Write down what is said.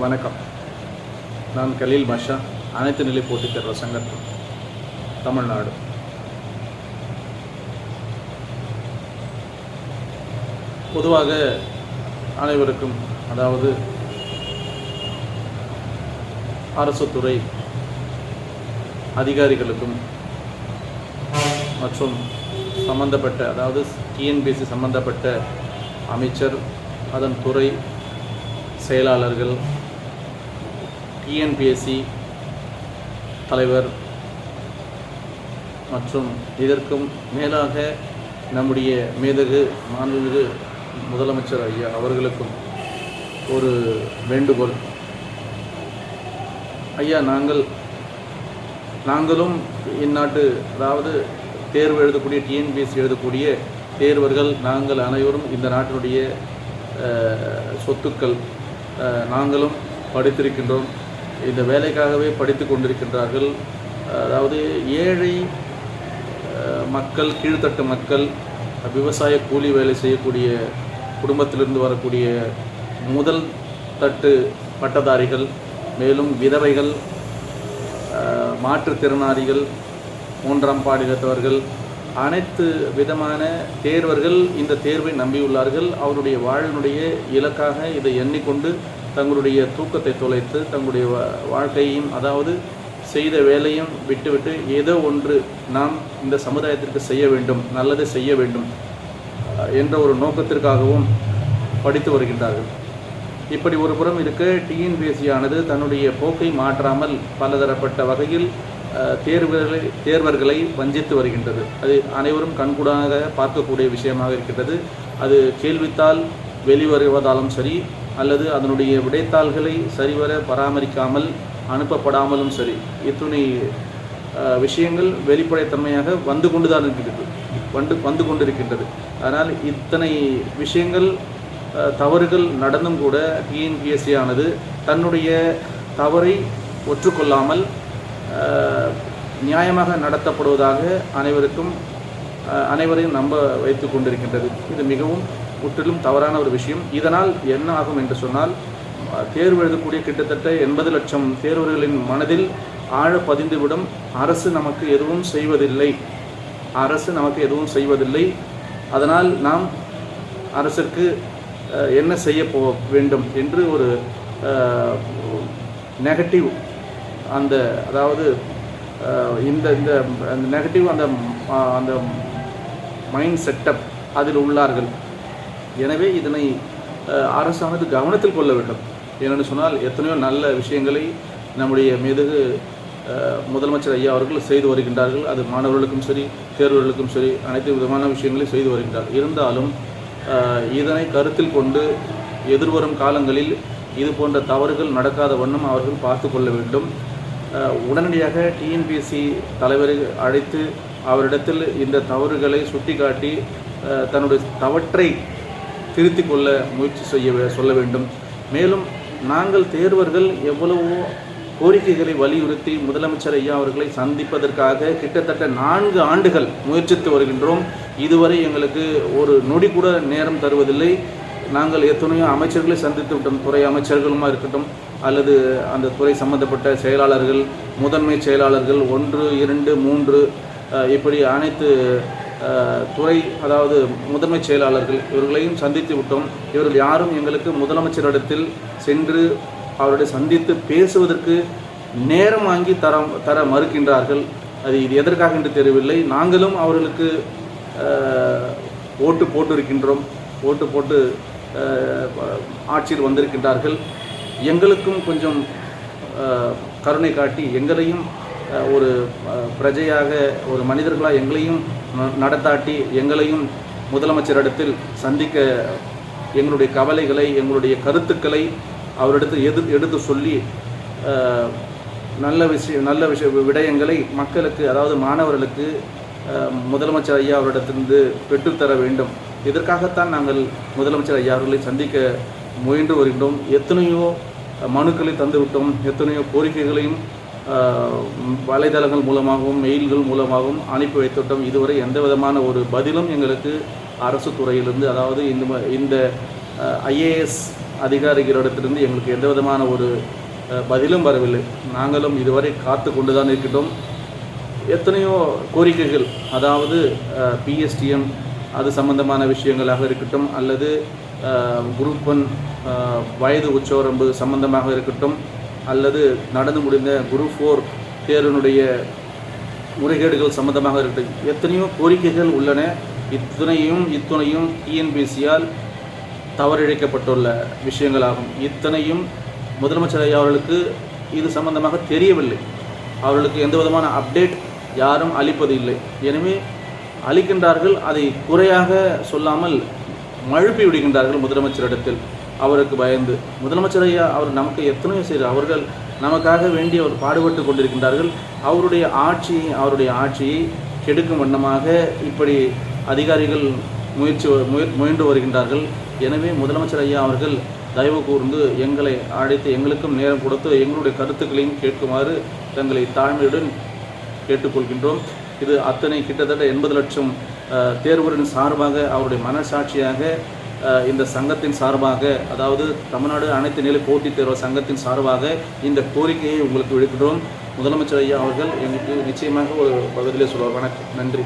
வணக்கம். நான் கலீல் பாஷா அனைத்து நிலை போட்டித் தேர்வு சங்கத்தில் தமிழ்நாடு. பொதுவாக அனைவருக்கும் அதாவது அரசு துறை அதிகாரிகளுக்கும் மற்றும் சம்பந்தப்பட்ட அதாவது டிஎன்பிஎஸ்சி சம்பந்தப்பட்ட அமைச்சர் அதன் துறை செயலாளர்கள் டிஎன்பிஎஸ்சி தலைவர் மற்றும் இதற்கும் மேலாக நம்முடைய மேதகு மாண்புமிகு முதலமைச்சர் ஐயா அவர்களுக்கும் ஒரு வேண்டுகோள். ஐயா நாங்கள் நாங்களும் இந்நாட்டு அதாவது தேர்வு எழுதக்கூடிய டிஎன்பிஎஸ்சி எழுதக்கூடிய தேர்வர்கள் நாங்கள் அனைவரும் இந்த நாட்டினுடைய சொத்துக்கள் நாங்களும் படித்திருக்கின்றோம். இந்த வேலைக்காகவே படித்து கொண்டிருக்கின்றார்கள். அதாவது ஏழை மக்கள் கீழ்த்தட்டு மக்கள் விவசாய கூலி வேலை செய்யக்கூடிய குடும்பத்திலிருந்து வரக்கூடிய முதல் தட்டு பட்டதாரிகள் மேலும் விதவைகள் மாற்றுத்திறனாளிகள் மூன்றாம் பாடினத்தவர்கள் அனைத்து விதமான தேர்வர்கள் இந்த தேர்வை நம்பியுள்ளார்கள். அவருடைய வாழ்வினுடைய இலக்காக இதை எண்ணிக்கொண்டு தங்களுடைய தூக்கத்தை தொலைத்து தங்களுடைய வா- வாழ்க்கையையும் அதாவது செய்த வேலையும் விட்டுவிட்டு ஏதோ ஒன்று நாம் இந்த சமுதாயத்திற்கு செய்ய வேண்டும் நல்லதை செய்ய வேண்டும் என்ற ஒரு நோக்கத்திற்காகவும் படித்து வருகின்றார்கள். இப்படி ஒரு புறம் இருக்க டிஎன்பிஎஸ்சி ஆனது தன்னுடைய போக்கை மாற்றாமல் பலதரப்பட்ட வகையில் தேர்வுகளை தேர்வர்களை வஞ்சித்து வருகின்றது. அது அனைவரும் கண்கூடாக பார்க்கக்கூடிய விஷயமாக இருக்கின்றது. அது கேள்வித்தால் வெளிவருவதாலும் சரி அல்லது அதனுடைய விடைத்தாள்களை சரிவர பராமரிக்காமல் அனுப்பப்படாமலும் சரி இத்துணை விஷயங்கள் வெளிப்படைத்தன்மையாக வந்து கொண்டுதான் இருக்கிறது வந்து வந்து கொண்டிருக்கின்றது. அதனால் இத்தனை விஷயங்கள் தவறுகள் நடந்தும் கூட டிஎன்பிஎஸ்சி ஆனது தன்னுடைய தவறை ஒற்றுக்கொள்ளாமல் நியாயமாக நடத்தப்படுவதாக அனைவருக்கும் அனைவரையும் நம்ப வைத்து கொண்டிருக்கின்றது. இது மிகவும் முற்றிலும் தவறான ஒரு விஷயம். இதனால் என்ன ஆகும் என்று சொன்னால் தேர்வு எழுதக்கூடிய கிட்டத்தட்ட எண்பது லட்சம் தேர்வர்களின் மனதில் ஆழ பதிந்துவிடும். அரசு நமக்கு எதுவும் செய்வதில்லை. அரசு நமக்கு எதுவும் செய்வதில்லை. அதனால் நாம் அரசிற்கு என்ன செய்ய போ வேண்டும் என்று ஒரு நெகட்டிவ் அந்த அதாவது இந்த இந்த அந்த நெகட்டிவ் அந்த அந்த மைண்ட் செட்டப் அதில் உள்ளார்கள். எனவே இதனை அரசானது கவனத்தில் கொள்ள வேண்டும். ஏனென்று சொன்னால் எத்தனையோ நல்ல விஷயங்களை நம்முடைய மெதுகு முதலமைச்சர் ஐயா அவர்கள் செய்து வருகின்றார்கள். அது மாணவர்களுக்கும் சரி தேர்வர்களுக்கும் சரி அனைத்து விதமான விஷயங்களையும் செய்து வருகின்றார். இருந்தாலும் இதனை கருத்தில் கொண்டு எதிர்வரும் காலங்களில் இது போன்ற தவறுகள் நடக்காத வண்ணம் அவர்கள் பார்த்து கொள்ள வேண்டும். உடனடியாக டிஎன்பிஎஸ்சி தலைவரை அழைத்து அவரிடத்தில் இந்த தவறுகளை சுட்டிக்காட்டி தன்னுடைய தவற்றை திருத்திக் கொள்ள முயற்சி செய்ய சொல்ல வேண்டும். மேலும் நாங்கள் தேர்வர்கள் எவ்வளவோ கோரிக்கைகளை வலியுறுத்தி முதலமைச்சர் ஐயா அவர்களை சந்திப்பதற்காக கிட்டத்தட்ட நான்கு ஆண்டுகள் முயற்சித்து வருகின்றோம். இதுவரை எங்களுக்கு ஒரு நொடி கூட நேரம் தருவதில்லை. நாங்கள் எத்தனையோ அமைச்சர்களை சந்தித்து விட்டோம். துறை அமைச்சர்களுமா இருக்கட்டும் அல்லது அந்த துறை சம்பந்தப்பட்ட செயலாளர்கள் முதன்மை செயலாளர்கள் ஒன்று இரண்டு மூன்று இப்படி அனைத்து துறை அதாவது முதன்மை செயலாளர்கள் இவர்களையும் சந்தித்து விட்டோம். இவர்கள் யாரும் எங்களுக்கு முதலமைச்சரிடத்தில் சென்று அவருடைய சந்தித்து பேசுவதற்கு நேரம் வாங்கி தர தர மறுக்கின்றார்கள். அது இது எதற்காக என்று தெரியவில்லை. நாங்களும் அவர்களுக்கு ஓட்டு போட்டிருக்கின்றோம். ஓட்டு போட்டு ஆட்சியில் வந்திருக்கின்றார்கள். எங்களுக்கும் கொஞ்சம் கருணை காட்டி எங்களையும் ஒரு பிரஜையாக ஒரு மனிதர்களாக எங்களையும் ந- நடத்தாட்டி எங்களையும் முதலமைச்சரிடத்தில் சந்திக்க எங்களுடைய கவலைகளை எங்களுடைய கருத்துக்களை அவரிடத்தில் எது எடுத்து சொல்லி நல்ல விஷயம் நல்ல விஷய விடயங்களை மக்களுக்கு அதாவது மாணவர்களுக்கு முதலமைச்சர் ஐயா அவரிடத்திலிருந்து பெற்றுத்தர வேண்டும். இதற்காகத்தான் நாங்கள் முதலமைச்சர் ஐயா அவர்களை சந்திக்க முயன்று வருகின்றோம். எத்தனையோ மனுக்களை தந்துவிட்டோம். எத்தனையோ கோரிக்கைகளையும் வலைதளங்கள் மூலமாகவும் மெயில்கள் மூலமாகவும் அனுப்பி வைத்துட்டோம் இதுவரை எந்த விதமான ஒரு பதிலும் எங்களுக்கு அரசு துறையிலிருந்து அதாவது இந்த ம- இந்த ஐஏஎஸ் அதிகாரிகளிடத்திலிருந்து எங்களுக்கு எந்த விதமான ஒரு பதிலும் வரவில்லை. நாங்களும் இதுவரை காத்து கொண்டு தான் இருக்கின்றோம் எத்தனையோ கோரிக்கைகள் அதாவது பிஎஸ்டிஎம் அது சம்பந்தமான விஷயங்களாக இருக்கட்டும் அல்லது குரூப் ஒன் வயது உச்சவரம்பு சம்பந்தமாக இருக்கட்டும் அல்லது நடந்து முடிந்த குரு ஃபோர் தேர்வினுடைய முறைகேடுகள் சம்பந்தமாக இருக்கட்டும். எத்தனையோ கோரிக்கைகள் உள்ளன. இத்தனையும் இத்துணையும் டிஎன்பிசியால் தவறிழைக்கப்பட்டுள்ள விஷயங்களாகும். இத்தனையும் முதலமைச்சர் ஐயா அவர்களுக்கு இது சம்பந்தமாக தெரியவில்லை. அவர்களுக்கு எந்த விதமான அப்டேட் யாரும் அளிப்பது இல்லை. எனவே அளிக்கின்றார்கள் அதை குறையாக சொல்லாமல் மழுப்பி விடுகின்றார்கள் முதலமைச்சரிடத்தில். அவருக்கு பயந்து. முதலமைச்சர் ஐயா அவர் நமக்கு எத்தனையோ செய்கிறார் அவர்கள் நமக்காக வேண்டி அவர் பாடுபட்டு கொண்டிருக்கின்றார்கள். அவருடைய ஆட்சியை அவருடைய ஆட்சியை கெடுக்கும் வண்ணமாக இப்படி அதிகாரிகள் முயற்சி முய- முயன்று வருகின்றார்கள். எனவே முதலமைச்சர் ஐயா அவர்கள் தயவு கூர்ந்து எங்களை அழைத்து எங்களுக்கும் நேரம் கொடுத்து எங்களுடைய கருத்துக்களையும் கேட்குமாறு தங்களை தாழ்மையுடன் கேட்டுக்கொள்கின்றோம். இது அத்தனை கிட்டத்தட்ட எண்பது லட்சம் தேர்வரின் சார்பாக அவருடைய மனசாட்சியாக இந்த சங்கத்தின் சார்பாக அதாவது தமிழ்நாடு அனைத்து நிலை போட்டித் தேர்வு சங்கத்தின் சார்பாக இந்த கோரிக்கையை உங்களுக்கு விடுக்கிறோம் முதலமைச்சர் ஐயா அவர்கள் எங்களுக்கு நிச்சயமாக ஒரு பகுதியில் சொல்வார். வணக்கம். நன்றி.